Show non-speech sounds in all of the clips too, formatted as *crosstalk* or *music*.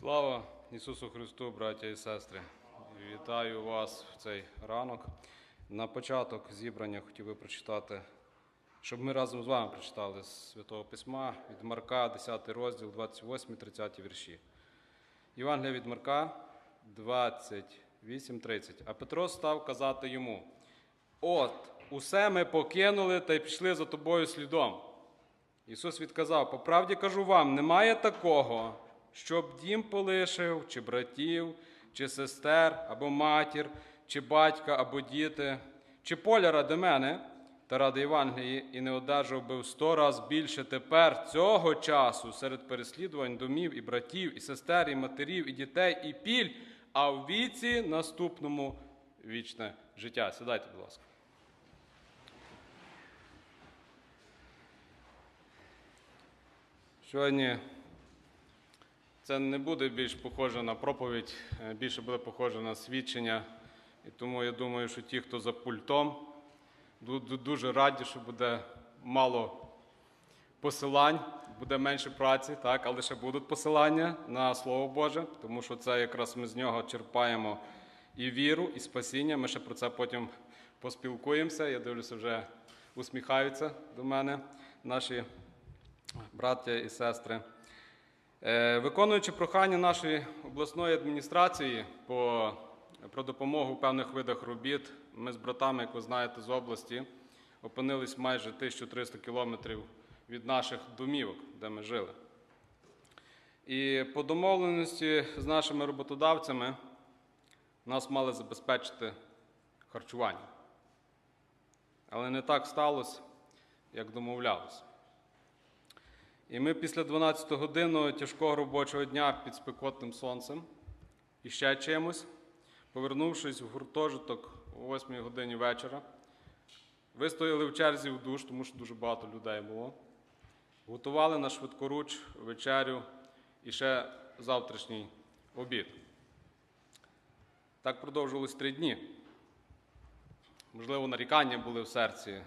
Слава Ісусу Христу, браття і сестри! Вітаю вас в цей ранок. На початок зібрання хотів би прочитати, щоб ми разом з вами прочитали з Святого Письма від Марка, 10 розділ, 28-30 вірші. Євангелія від Марка 28-30. А Петро став казати йому: От, усе ми покинули та й пішли за тобою слідом. Ісус відказав: по правді кажу вам, немає такого, щоб дім полишив, чи братів, чи сестер, або матір, чи батька, або діти, чи поля ради мене та ради Євангелії, і не одержав би в сто раз більше тепер цього часу серед переслідувань домів і братів, і сестер, і матерів, і дітей, і піль, а в віці наступному вічне життя. Сідайте, будь ласка. Сьогодні це не буде більш похоже на проповідь, е, більше буде похоже на свідчення. І тому я думаю, що ті, хто за пультом, ду- ду- дуже раді, що буде мало посилань, буде менше праці, так, але ще будуть посилання на Слово Боже, тому що це якраз ми з нього черпаємо і віру, і спасіння. Ми ще про це потім поспілкуємося. Я дивлюся, вже усміхаються до мене наші браття і сестри. Е, Виконуючи прохання нашої обласної адміністрації по, про допомогу в певних видах робіт, ми з братами, як ви знаєте, з області опинились майже 1300 кілометрів від наших домівок, де ми жили. І по домовленості з нашими роботодавцями нас мали забезпечити харчування. Але не так сталося, як домовлялися. І ми після 12-годинного тяжкого робочого дня під спекотним сонцем і ще чимось, повернувшись в гуртожиток о 8 годині вечора, вистояли в черзі в душ, тому що дуже багато людей було. Готували на швидкоруч вечерю і ще завтрашній обід. Так продовжувалось три дні. Можливо, нарікання були в серці.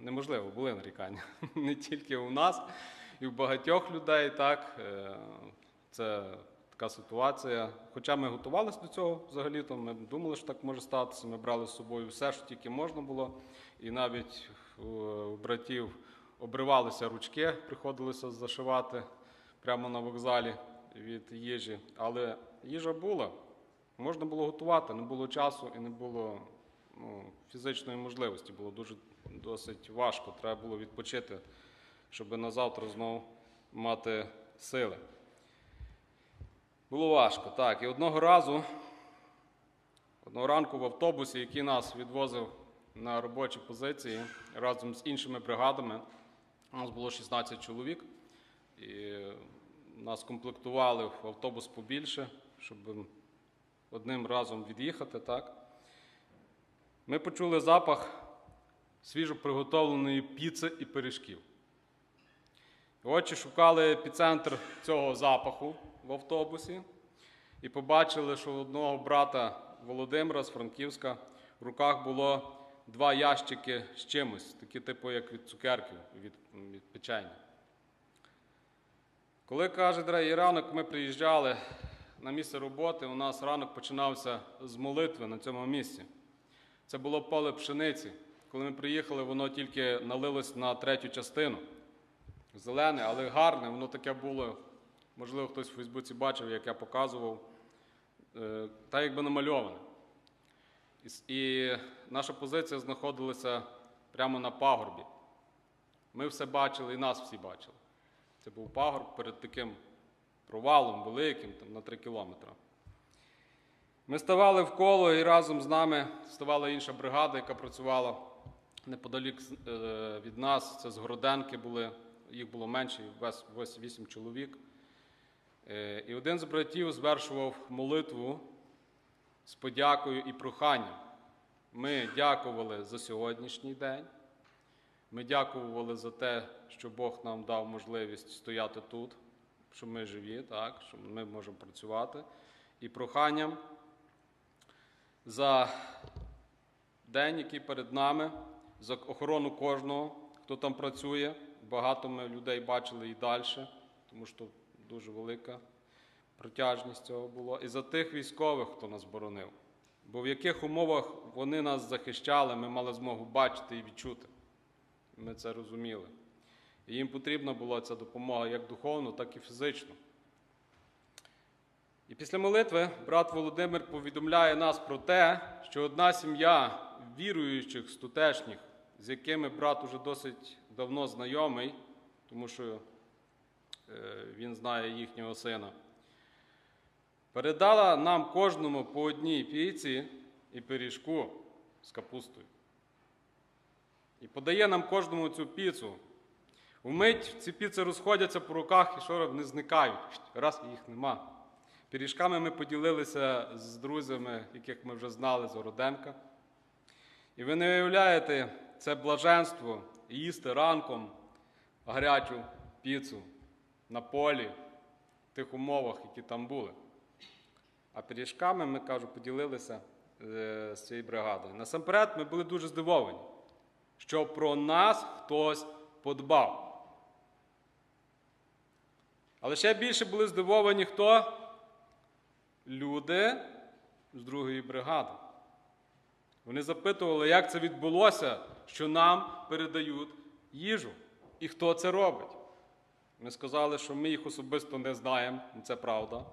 Неможливо, були нарікання. *laughs* Не тільки у нас, і в багатьох людей. Так. Е, Це така ситуація. Хоча ми готувалися до цього взагалі-то, ми думали, що так може статися. Ми брали з собою все, що тільки можна було. І навіть у у братів обривалися ручки, приходилося зашивати прямо на вокзалі від їжі. Але їжа була. Можна було готувати, не було часу і не було ну, фізичної можливості. Було дуже досить важко. Треба було відпочити, щоб на завтра знову мати сили. Було важко, так. І одного разу, одного ранку в автобусі, який нас відвозив на робочі позиції разом з іншими бригадами, у нас було 16 чоловік, і нас комплектували в автобус побільше, щоб одним разом від'їхати, так. Ми почули запах свіжо приготовленої піци і пиріжків. Очі шукали епіцентр цього запаху в автобусі і побачили, що у одного брата Володимира з Франківська в руках було два ящики з чимось, такі типу, як від цукерків, від, від печення. Коли каже дорогий ранок, ми приїжджали на місце роботи, у нас ранок починався з молитви на цьому місці. Це було поле пшениці. Коли ми приїхали, воно тільки налилось на третю частину. Зелене, але гарне, воно таке було. Можливо, хтось в Фейсбуці бачив, як я показував, е, так якби намальоване. І, наша позиція знаходилася прямо на пагорбі. Ми все бачили, і нас всі бачили. Це був пагорб перед таким провалом великим, там, на 3 кілометри. Ми ставали в коло і разом з нами ставала інша бригада, яка працювала неподалік е, від нас. Це з Городенки були, їх було менше, весь- вісім чоловік. Е, І один з братів звершував молитву з подякою і проханням. Ми дякували за сьогоднішній день. Ми дякували за те, що Бог нам дав можливість стояти тут, що ми живі, так, що ми можемо працювати. І проханням за день, який перед нами, за охорону кожного, хто там працює. Багато ми людей бачили і далі, тому що дуже велика протяжність цього було, і за тих військових, хто нас боронив. Бо в яких умовах вони нас захищали, ми мали змогу бачити і відчути. Ми це розуміли. І їм потрібна була ця допомога як духовно, так і фізично. І після молитви брат Володимир повідомляє нас про те, що одна сім'я віруючих стутешніх, з якими брат уже досить давно знайомий, тому що е, він знає їхнього сина, передала нам кожному по одній піці і пиріжку з капустою. І подає нам кожному цю піцу. Вмить ці піци розходяться по руках і що вони зникають. Раз їх нема. Пиріжками ми поділилися з друзями, яких ми вже знали з Городенка. І ви не уявляєте це блаженство їсти ранком гарячу піцу на полі в тих умовах, які там були. А пиріжками ми кажу, поділилися е, з цією бригадою. Насамперед, ми були дуже здивовані, що про нас хтось подбав. Але ще більше були здивовані хто? Люди з другої бригади. Вони запитували, як це відбулося, що нам передають їжу і хто це робить. Ми сказали, що ми їх особисто не знаємо, це правда.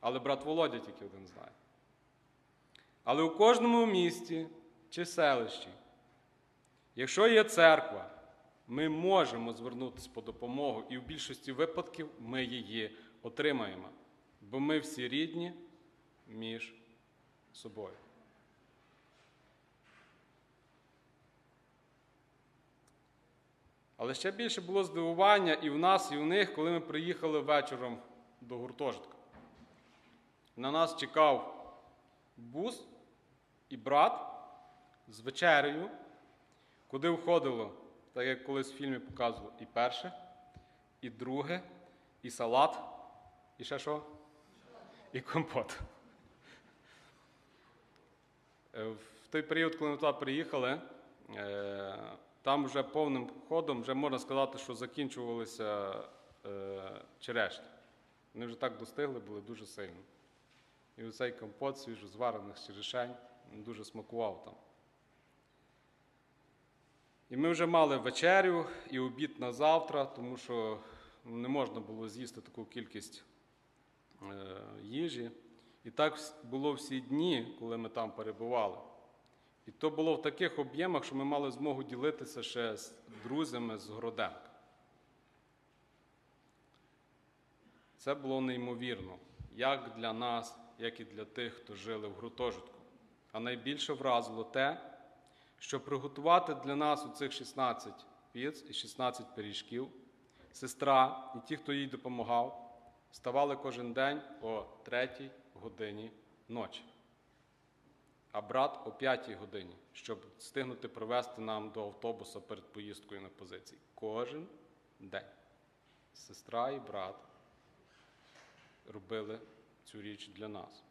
Але брат Володя тільки один знає. Але у кожному місті чи селищі, якщо є церква, ми можемо звернутися по допомогу, і в більшості випадків ми її отримаємо. Бо ми всі рідні між собою. Але ще більше було здивування і в нас, і в них, коли ми приїхали вечором до гуртожитка. На нас чекав бус і брат з вечерею, куди входило, так як колись в фільмі показували, і перше, і друге, і салат, і ще що? І компот. Е, В той період, коли ми туди приїхали, е, там вже повним ходом, вже можна сказати, що закінчувалися е, черешні. Вони вже так достигли, були дуже сильно. І оцей компот свіжозварених черешень дуже смакував там. І ми вже мали вечерю і обід на завтра, тому що не можна було з'їсти таку кількість е, їжі. І так було всі дні, коли ми там перебували. І то було в таких об'ємах, що ми мали змогу ділитися ще з друзями з Городенка. Це було неймовірно, як для нас, як і для тих, хто жили в гуртожитку. А найбільше вразило те, що приготувати для нас у цих 16 піц і 16 пиріжків, сестра і ті, хто їй допомагав, ставали кожен день о 3 годині ночі, а брат о 5 годині, щоб встигнути привезти нам до автобуса перед поїздкою на позиції. Кожен день. Сестра і брат робили цю річ для нас.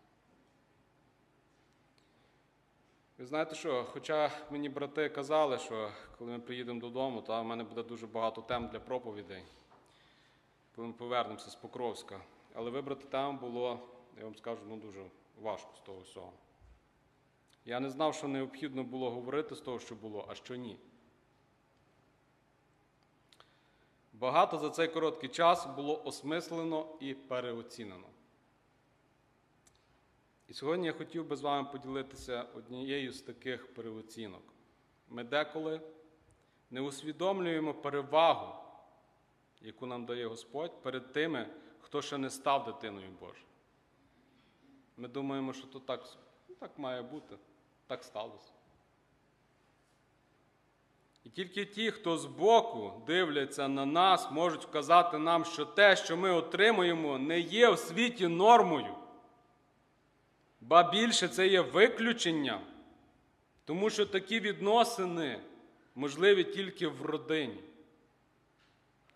Ви знаєте що, хоча мені брати казали, що коли ми приїдемо додому, то в мене буде дуже багато тем для проповідей, коли ми повернемося з Покровська. Але вибрати тему було, я вам скажу, ну дуже важко з того всього. Я не знав, що необхідно було говорити з того, що було, а що ні. Багато за цей короткий час було осмислено і переоцінено. І сьогодні я хотів би з вами поділитися однією з таких переоцінок. Ми деколи не усвідомлюємо перевагу, яку нам дає Господь перед тими, хто ще не став дитиною Божою. Ми думаємо, що то так, так має бути, так сталося. І тільки ті, хто збоку дивляться на нас, можуть вказати нам, що те, що ми отримуємо, не є в світі нормою. Ба більше це є виключенням, тому що такі відносини можливі тільки в родині.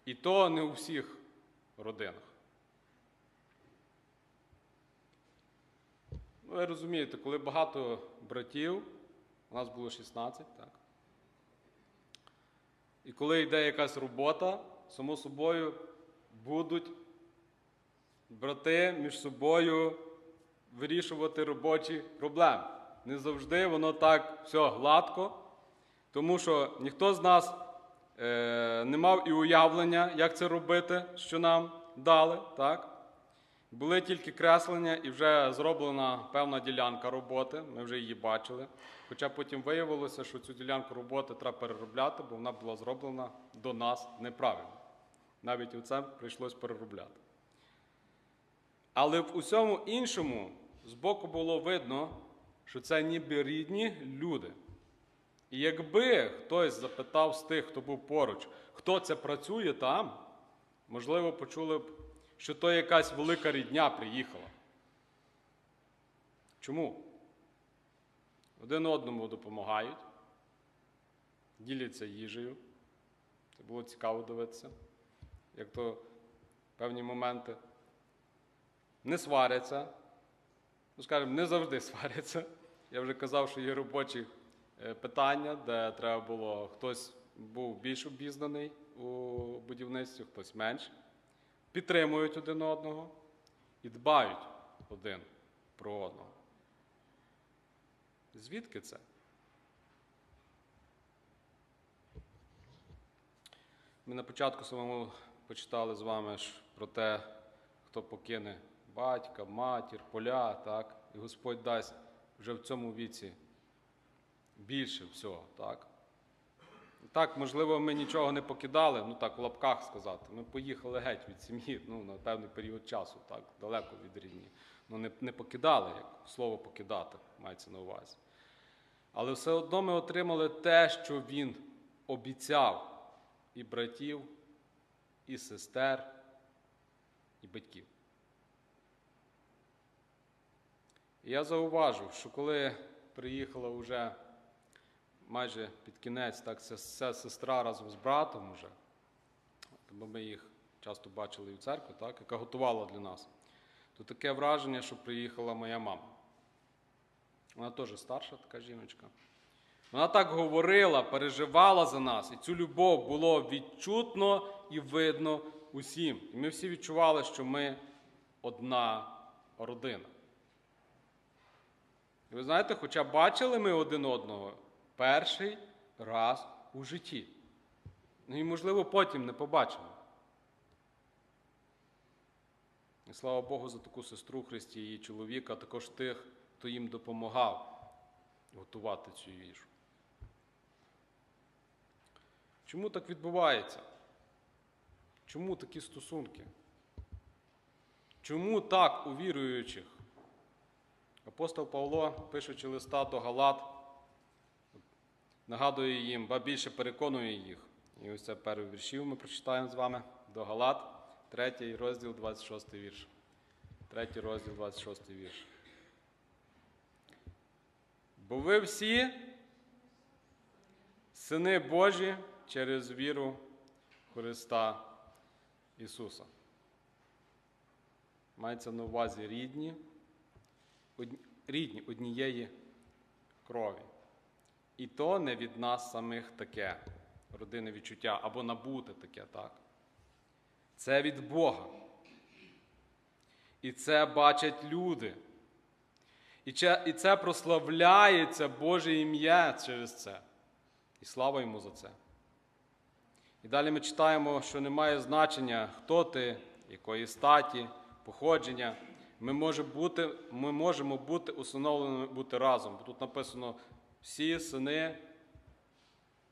І то не у всіх родинах. Ви розумієте, коли багато братів, у нас було 16, так. І коли йде якась робота, само собою будуть брати між собою вирішувати робочі проблеми. Не завжди воно так все гладко, тому що ніхто з нас е, не мав і уявлення, як це робити, що нам дали. Так? Були тільки креслення і вже зроблена певна ділянка роботи. Ми вже її бачили. Хоча потім виявилося, що цю ділянку роботи треба переробляти, бо вона була зроблена до нас неправильно. Навіть оце прийшлось переробляти. Але в усьому іншому збоку було видно, що це ніби рідні люди. І якби хтось запитав з тих, хто був поруч, хто це працює там, можливо, почули б, що то якась велика рідня приїхала. Чому? Один одному допомагають, діляться їжею. Це було цікаво дивитися, як то певні моменти не сваряться. Ну, скажімо, не завжди сваряться. Я вже казав, що є робочі е, питання, де треба було хтось був більш обізнаний у будівництві, хтось менш. Підтримують один одного і дбають один про одного. Звідки це? Ми на початку самому почитали з вами ж про те, хто покине батька, матір, поля, так? І Господь дасть вже в цьому віці більше всього, так? Так, можливо, ми нічого не покидали, ну так, в лапках сказати. Ми поїхали геть від сім'ї ну, на певний період часу, так, далеко від рідні. Ну, не, не покидали, як слово покидати, мається на увазі. Але все одно ми отримали те, що він обіцяв і братів, і сестер, і батьків. І я зауважив, що коли приїхала вже майже під кінець, так ця сестра разом з братом уже, бо ми їх часто бачили і в церкві, так, яка готувала для нас, то таке враження, що приїхала моя мама. Вона теж старша така жіночка. Вона так говорила, переживала за нас, і цю любов було відчутно і видно усім. І ми всі відчували, що ми одна родина. І ви знаєте, хоча бачили ми один одного перший раз у житті. Ну і, можливо, потім не побачимо. І слава Богу за таку сестру Христі її чоловіка, а також тих, хто їм допомагав готувати цю їжу. Чому так відбувається? Чому такі стосунки? Чому так у віруючих? Апостол Павло, пишучи листа до Галат, нагадує їм, ба більше переконує їх. І ось це перший віршів ми прочитаємо з вами до Галат, 3 розділ, 26 вірш. Третій розділ, 26 вірш. Бо ви всі сини Божі через віру Христа Ісуса. Мається на увазі рідні, одні- рідні однієї крові. І то не від нас самих таке, родинне відчуття, або набуте таке, так? Це від Бога. І це бачать люди. І це, прославляється Боже ім'я через це. І слава йому за це. І далі ми читаємо, що немає значення, хто ти, якої статі, походження. Ми, може бути, ми можемо бути усиновленими бути разом. Бо тут написано всі сини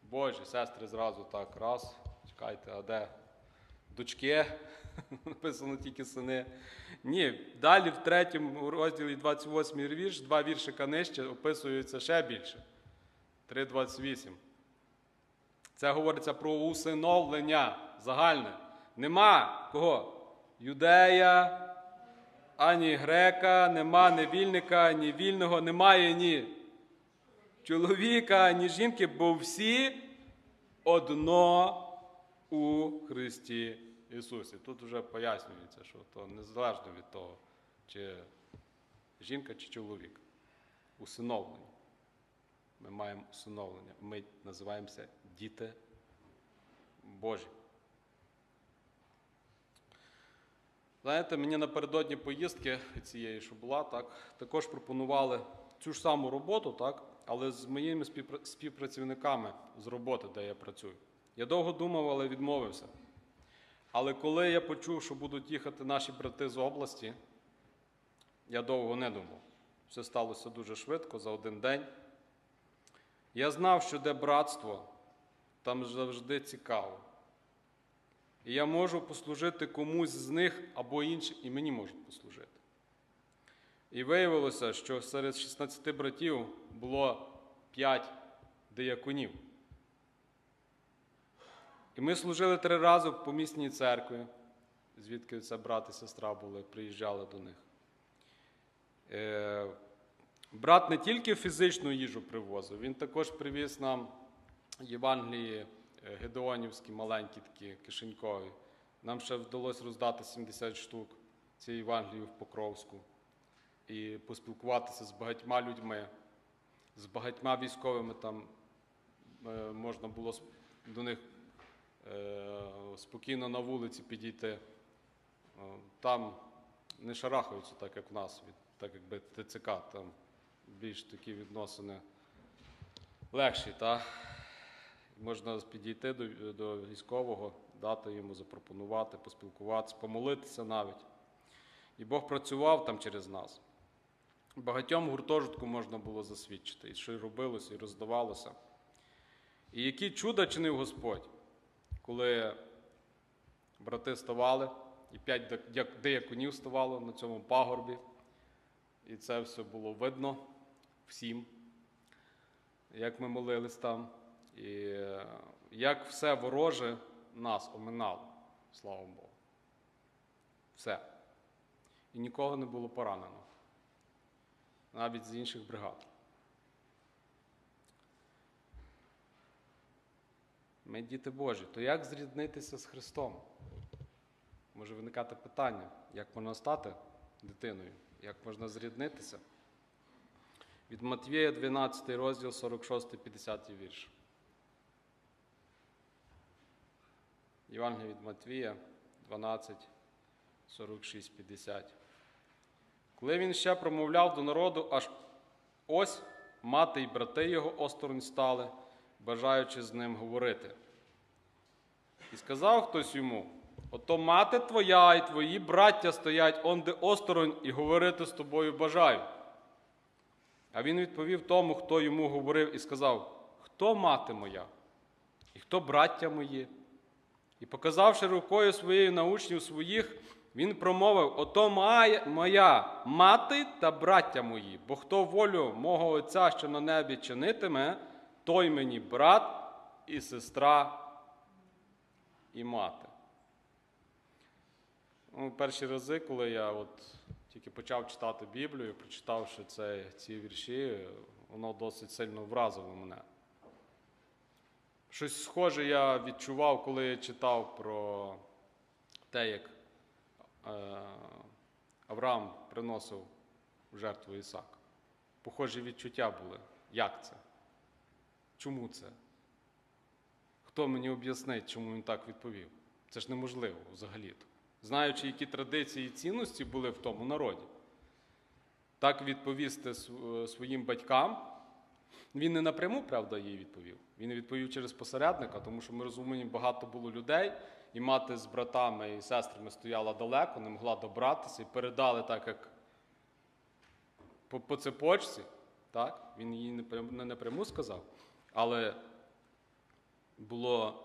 Божі, сестри зразу так, раз. Чекайте, а де? Дочки, *laughs* написано тільки сини. Ні, далі в третьому розділі 28 вірш, два віршика нижче описується ще більше. 3,28. Це говориться про усиновлення загальне. Нема кого? Юдея, ані грека, нема ні вільника, ні вільного, немає ні чоловіка, ні жінки, бо всі одно у Христі Ісусі. Тут вже пояснюється, що то незалежно від того, чи жінка, чи чоловік. Усиновлення. Ми маємо усиновлення. Ми називаємося діти Божі. Знаєте, мені напередодні поїздки цієї, що була, так, також пропонували цю ж саму роботу, так, але з моїми співпрацівниками з роботи, де я працюю. Я довго думав, але відмовився. Але коли я почув, що будуть їхати наші брати з області, я довго не думав. Все сталося дуже швидко, за один день. Я знав, що де братство, там завжди цікаво. І я можу послужити комусь з них або іншим, і мені можуть послужити. І виявилося, що серед 16 братів було 5 дияконів. І ми служили три рази в помісній церкві, звідки це брат і сестра були, приїжджали до них. Е, брат не тільки фізичну їжу привозив, він також привіз нам Євангелії е, Гедеонівські, маленькі такі, кишенькові. Нам ще вдалося роздати 70 штук цієї Євангелії в Покровську і поспілкуватися з багатьма людьми, з багатьма військовими там е, можна було до них е, спокійно на вулиці підійти. Е, Там не шарахаються, так як в нас, так якби ТЦК, там більш такі відносини легші. Та? Можна підійти до, до військового, дати йому запропонувати, поспілкуватися, помолитися навіть. І Бог працював там через нас. Багатьом гуртожитку можна було засвідчити, і що й робилося, і роздавалося. І які чуда чинив Господь, коли брати ставали, і п'ять де- дяк- деяконів ставало на цьому пагорбі, і це все було видно всім, як ми молились там, і е, як все вороже нас оминало, слава Богу. Все. І нікого не було поранено, навіть з інших бригад. Ми діти Божі, то як зріднитися з Христом? Може виникати питання, як можна стати дитиною, як можна зріднитися? Від Матвія 12 розділ 46-50 вірш. Євангелія від Матвія 12, 46, 50. Коли він ще промовляв до народу, аж ось мати й брати його осторонь стали, бажаючи з ним говорити. І сказав хтось йому: Ото мати твоя і твої браття стоять онде осторонь і говорити з тобою бажаю. А він відповів тому, хто йому говорив, і сказав: Хто мати моя? І хто браття мої? І показавши рукою своєю на учнів своїх, він промовив: Ото моя мати та браття мої, бо хто волю мого Отця, що на небі чинитиме, той мені брат і сестра і мати. Ну, перші рази, коли я от тільки почав читати Біблію, прочитавши це, ці вірші, воно досить сильно вразило мене. Щось схоже я відчував, коли я читав про те, як Авраам приносив в жертву Ісака. Похожі відчуття були. Як це? Чому це? Хто мені об'яснить, чому він так відповів? Це ж неможливо взагалі-то. Знаючи, які традиції і цінності були в тому народі. Так відповісти своїм батькам. Він не напряму, правда, їй відповів. Він відповів через посередника, тому що ми розуміємо, багато було людей, і мати з братами і сестрами стояла далеко, не могла добратися і передали так, як по, по цепочці. Так? Він їй не, напряму сказав, але було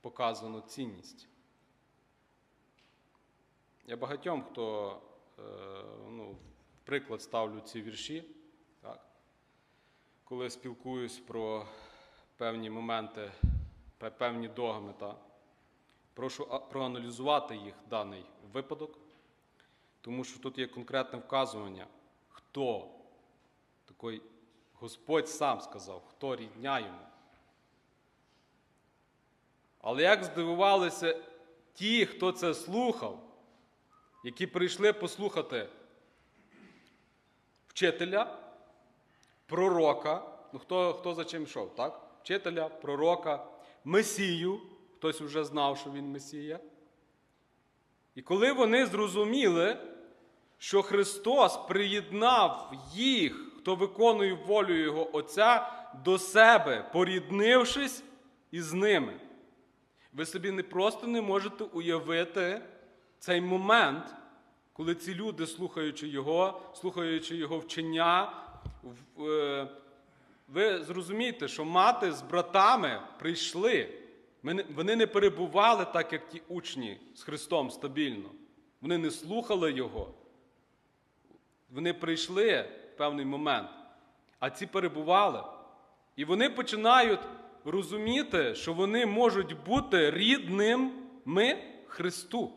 показано цінність. Я багатьом, хто е, ну, приклад ставлю ці вірші, так? коли спілкуюсь про певні моменти, певні догми, так? прошу проаналізувати їх даний випадок, тому що тут є конкретне вказування, хто такий Господь сам сказав, хто рідня йому. Але як здивувалися ті, хто це слухав, які прийшли послухати вчителя, пророка, ну хто, хто за чим йшов, так? Вчителя, пророка, Месію, хтось вже знав, що він Месія. І коли вони зрозуміли, що Христос приєднав їх, хто виконує волю Його Отця, до себе, поріднившись із ними. Ви собі не просто не можете уявити цей момент, коли ці люди, слухаючи Його, слухаючи Його вчення, е, ви зрозумієте, що мати з братами прийшли. Вони не перебували так, як ті учні з Христом стабільно. Вони не слухали Його. Вони прийшли в певний момент, а ці перебували. І вони починають розуміти, що вони можуть бути рідними Христу.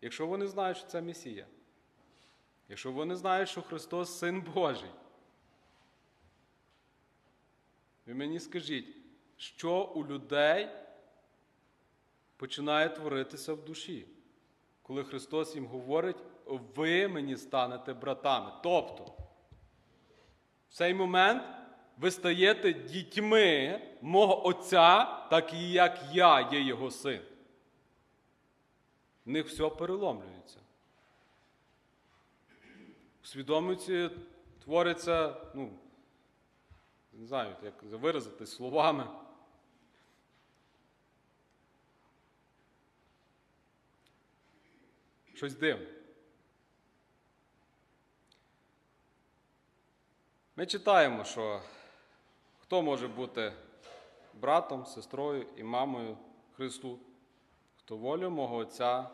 Якщо вони знають, що це Месія, якщо вони знають, що Христос Син Божий, ви мені скажіть, що у людей починає творитися в душі, коли Христос їм говорить, ви мені станете братами. Тобто, в цей момент ви стаєте дітьми мого Отця, так і як я є його син. В них все переломлюється. У свідомості твориться, ну, не знаю, як виразити словами. Щось дивне. Ми читаємо, що хто може бути братом, сестрою і мамою Христу, хто волю мого Отця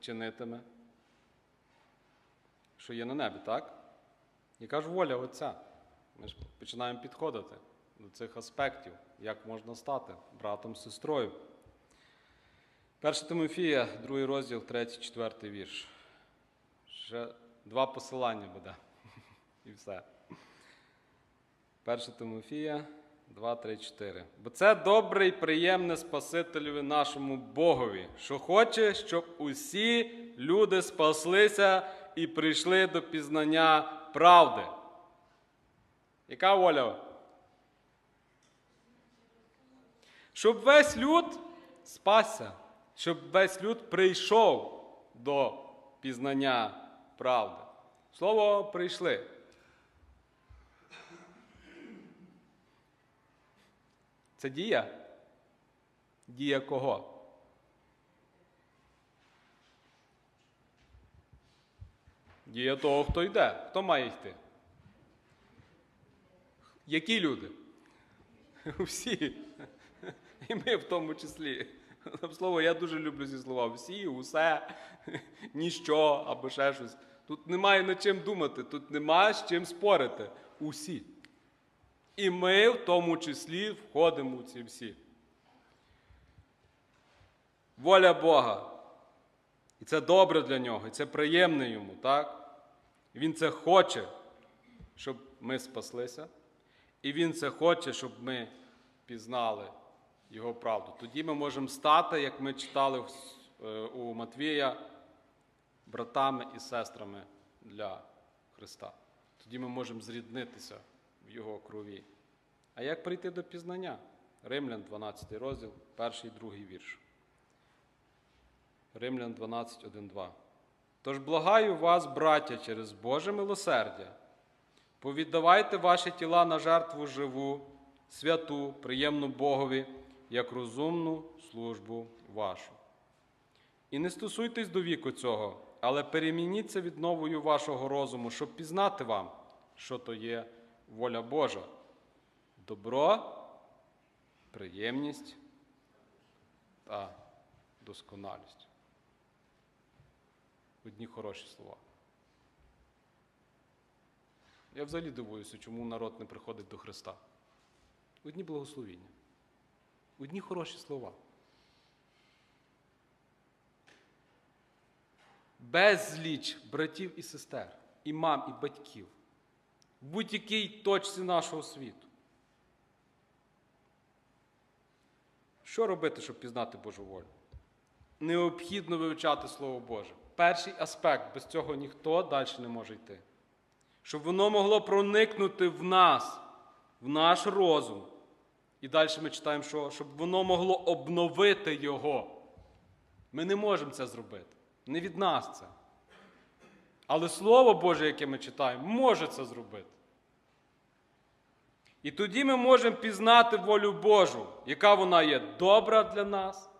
чинитиме, що є на небі, так? Яка ж воля Отця? Ми ж починаємо підходити до цих аспектів, як можна стати братом, сестрою. 1 Тимофія, 2 розділ, 3, 4 вірш. Ще два посилання буде. *laughs* І все. 1 Тимофія 2, 3, 4. Бо це добре і приємне Спасителеві нашому Богові, що хоче, щоб усі люди спаслися і прийшли до пізнання правди. Яка воля? Щоб весь люд спасся, щоб весь люд прийшов до пізнання правди. Слово прийшли. Це дія? Дія кого? Дія того, хто йде. Хто має йти? Які люди? *laughs* Всі. І ми в тому числі. Слово, я дуже люблю ці слова. Всі, усе, ніщо або ще щось. Тут немає над чим думати, тут немає з чим спорити. Усі. І ми в тому числі входимо у ці всі. Воля Бога. І це добре для нього, і це приємне йому, так? Він це хоче, щоб ми спаслися. І Він це хоче, щоб ми пізнали Його правду. Тоді ми можемо стати, як ми читали е, у Матвія, братами і сестрами для Христа. Тоді ми можемо зріднитися в Його крові. А як прийти до пізнання? Римлян 12 розділ, перший і другий вірш. Римлян 12, 1, 2. Тож благаю вас, браття, через Боже милосердя, повіддавайте ваші тіла на жертву живу, святу, приємну Богові, як розумну службу вашу. І не стосуйтесь до віку цього, але перемініться відновою вашого розуму, щоб пізнати вам, що то є воля Божа. Добро, приємність та досконалість. Одні хороші слова. Я взагалі дивуюся, чому народ не приходить до Христа. Одні благословіння. Одні хороші слова. Безліч братів і сестер, і мам, і батьків в будь-якій точці нашого світу. Що робити, щоб пізнати Божу волю? Необхідно вивчати Слово Боже. Перший аспект, без цього ніхто далі не може йти. Щоб воно могло проникнути в нас, в наш розум, І далі ми читаємо, що щоб воно могло обновити його. Ми не можемо це зробити. Не від нас це. Але Слово Боже, яке ми читаємо, може це зробити. І тоді ми можемо пізнати волю Божу, яка вона є добра для нас,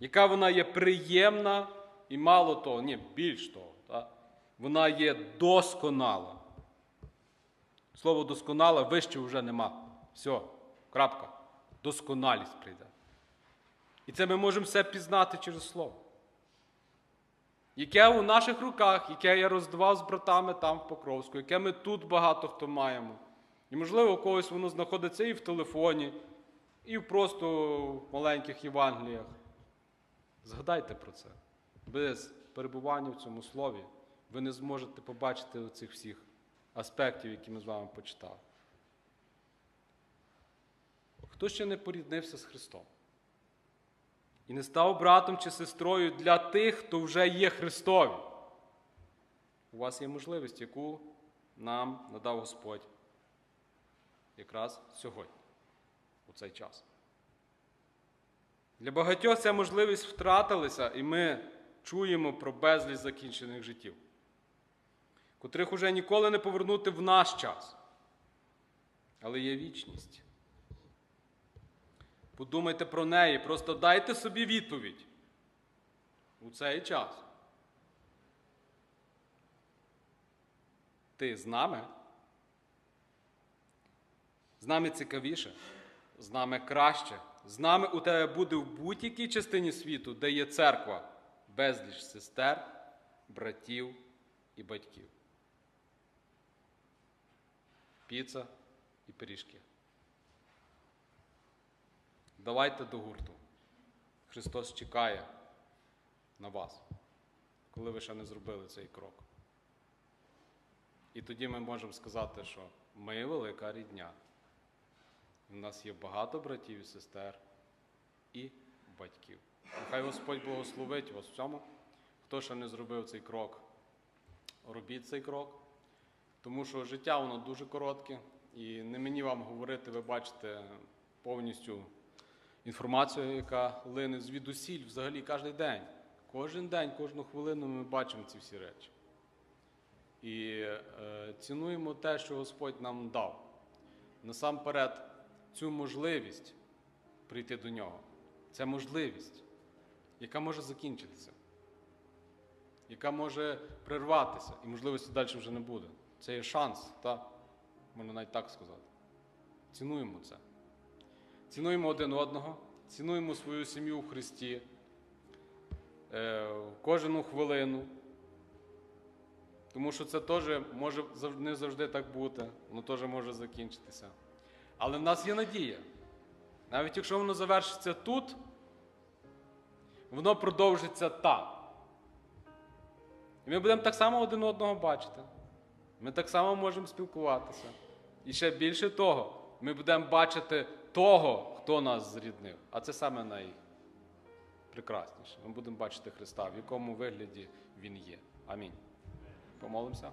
яка вона є приємна, і мало того, ні, більш того, та? вона є досконала. Слово досконала вище вже нема. Все, крапка. Досконалість прийде. І це ми можемо все пізнати через Слово. Яке у наших руках, яке я роздавав з братами там в Покровську, яке ми тут багато хто маємо. І, можливо, у когось воно знаходиться і в телефоні, і в просто маленьких Євангеліях. Згадайте про це. Без перебування в цьому слові ви не зможете побачити оцих всіх аспектів, які ми з вами почитали. Хто ще не поріднився з Христом? І не став братом чи сестрою для тих, хто вже є Христові. У вас є можливість, яку нам надав Господь якраз сьогодні, у цей час. Для багатьох ця можливість втратилася, і ми чуємо про безліч закінчених життів, котрих уже ніколи не повернути в наш час. Але є вічність. Подумайте про неї, просто дайте собі відповідь у цей час. Ти з нами? З нами цікавіше, з нами краще. З нами у тебе буде в будь-якій частині світу, де є церква, безліч сестер, братів і батьків. Піца і пиріжки. Давайте до гурту. Христос чекає на вас, коли ви ще не зробили цей крок. І тоді ми можемо сказати, що ми велика рідня. У нас є багато братів і сестер і батьків. Нехай Господь благословить вас в цьому. Хто ще не зробив цей крок, робіть цей крок. Тому що життя воно дуже коротке, і не мені вам говорити, ви бачите повністю інформацію, яка лине звідусіль взагалі кожен день. Кожен день, кожну хвилину ми бачимо ці всі речі. І е, цінуємо те, що Господь нам дав. Насамперед, цю можливість прийти до нього. Це можливість, яка може закінчитися, яка може прерватися, і можливості далі вже не буде. Це є шанс, так? можна навіть так сказати. Цінуємо це. Цінуємо один одного, цінуємо свою сім'ю в Христі, е, кожну хвилину. Тому що це теж може не завжди так бути, воно теж може закінчитися. Але в нас є надія. Навіть якщо воно завершиться тут, воно продовжиться там. І ми будемо так само один одного бачити. Ми так само можемо спілкуватися. І ще більше того, ми будемо бачити того, хто нас зріднив. А це саме найпрекрасніше. Ми будемо бачити Христа, в якому вигляді Він є. Амінь. Помолимося.